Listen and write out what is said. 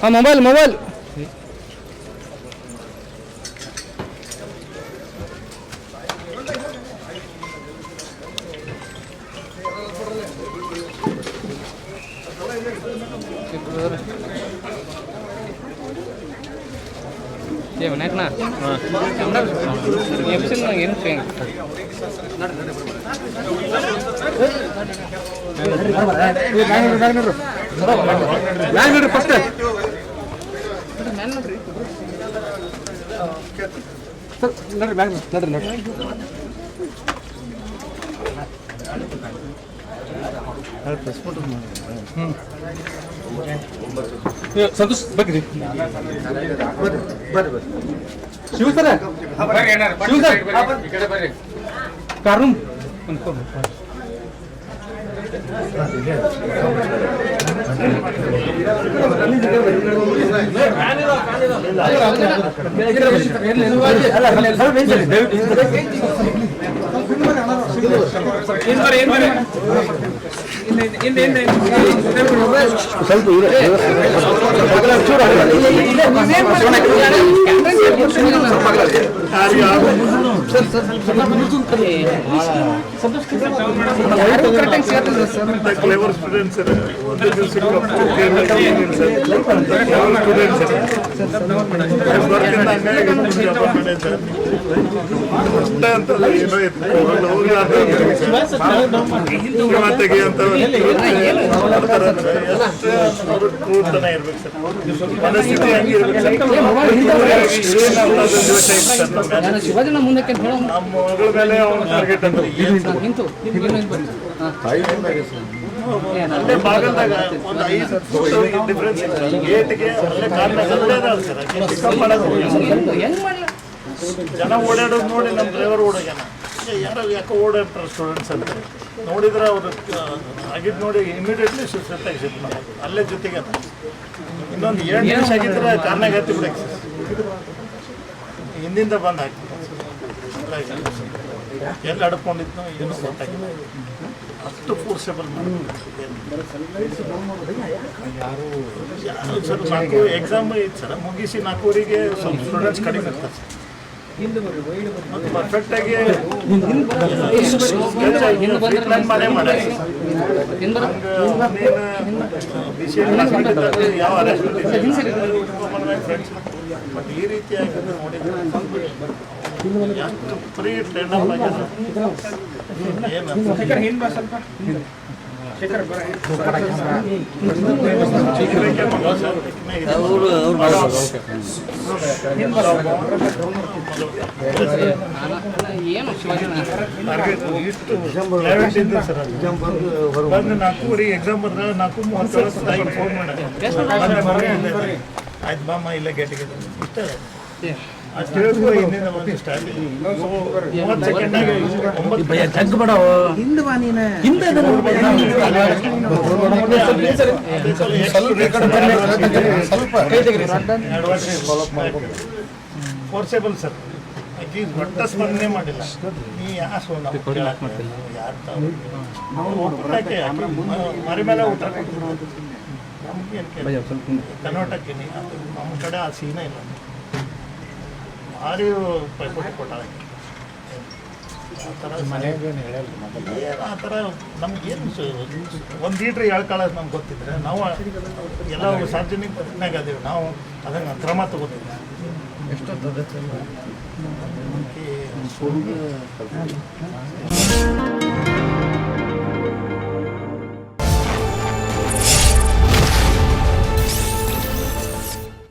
ಹಾಂ mobile mobile ಏ ಮನೆಯಕ್ಕಣ ಎಪ್ಸಿಲ್ ಏನು ಚೇಂಜ್ ಬ್ಯಾಂಗ್ಳೂರು ಬ್ಯಾಂಗ್ಳೂರು ಬ್ಯಾಂಗ್ಳೂರು ಫಸ್ಟ್ ನಡ್ರಿ ಬ್ಯಾಗ್ ನಡ್ರಿ ನಡ್ರಿ ಸಂತೋಷ್ ಬರ್ರಿ ಶಿವ ಸರ Shiva sir car clever students ಒಂದೇ ದಿವಸಕ್ಕೆ ಅಷ್ಟೇ ಅಂತ ಏನೋ ಇತ್ತು. ಮನಸ್ಥಿತಿ ಹಂಗಿರ್ಬೇಕು ಶಿವಾಜಿನ ಮುಂದಕ್ಕೆ ಜನ ಓಡಾಡೋದು ನೋಡಿ ನಮ್ಮ ಡ್ರೈವರ್ ಓಡೋಗ್ಯಾನ ಯಾರೋ ಯಾಕೋ ಓಡಾಡ್ತಾರೆ ಸ್ಟೂಡೆಂಟ್ಸ್ ಅಂತ ನೋಡಿದ್ರೆ ಅವರು ಆಗಿದ್ದು ನೋಡಿ ಇಮಿಡಿಯೇಟ್ಲಿ ಸುತ್ತಾಗಿ ಶಿಫ್ಟ್ ಮಾಡೋದು ಅಲ್ಲೇ ಜೊತೆಗೆ ಇನ್ನೊಂದು ಏಳು ನಿಮಿಷ ಆಗಿದ್ರೆ ಕಾರ್ನಾಗ ಹತ್ತಿ ಹಿಂದಿಂದ ಬಂದು ಹಾಕಿ ಎಲ್ಲಿ ಅಡ್ಕೊಂಡಿದ್ನೋ ಏನು ಗೊತ್ತಾಗಿಲ್ಲ ಅಷ್ಟು ಫೋರ್ಸೇಬಲ್ ಯಾರು ಸರ್ ನಾಲ್ಕು ಎಕ್ಸಾಮ್ ಇತ್ತು ಸರ್ ಮುಗಿಸಿ ನಾಲ್ಕೂವರೆಗೆ ಸ್ವಲ್ಪ ಸ್ಟೂಡೆಂಟ್ಸ್ ಕಡಿಮೆ ಇರ್ತಾರೆ ಸರ್ ಮತ್ತು ಪರ್ಫೆಕ್ಟ್ ಆಗಿ ಪ್ಲಾನ್ ಮಾಡೇ ಮಾಡ್ಯಾರ ಯಾವ ಬಟ್ ಈ ರೀತಿಯಾಗಿ ನೋಡಿದ್ರೆ ನಾಲ್ಕೂವರೆ ಎಕ್ಸಾಮ್ ಬರ್ದಾಗ ನಾಲ್ಕು ಮೂವತ್ತು ತಾಯಿ ಫೋನ್ ಮಾಡಿ. ಆಯ್ತು. ಬಾಮ್ಮ ಇಲ್ಲ ಗೇಟಿಗೆ ಇಷ್ಟ. ಒಂಬತ್ತು ಫೋರ್ಸೇಬಲ್ ಸರ್ ಒಟ್ಟ ಸ್ಪಂದನೆ ಮಾಡಿಲ್ಲ ನೀ ಯಾ ಸೋ ನಾವು ಯಾರು ಮರಿ ಮೇಲೆ ಊಟ ಕನ್ನೋಟಕ್ಕೇನಿ ಅದು ನಮ್ಮ ಕಡೆ ಆ ಸೀನೇ ಇಲ್ಲ. ಭಾರಿ ಪೈಪೋಟಿ ಕೊಟ್ಟಾರೆ. ಆ ಥರ ಏನು ಆ ಥರ ನಮ್ಗೇನು ಒಂದು ಲೀಟ್ರ್ ಎಳ್ಕೊಳ್ಳೋದು ನಮ್ಗೆ ಗೊತ್ತಿದ್ರೆ ನಾವು ಎಲ್ಲ ಸಾರ್ವಜನಿಕ ಪ್ರಜ್ಞೆಗ ಅದೀವಿ. ನಾವು ಅದನ್ನು ಕ್ರಮ ತಗೋತೀವಿ. ಎಷ್ಟೊತ್ತು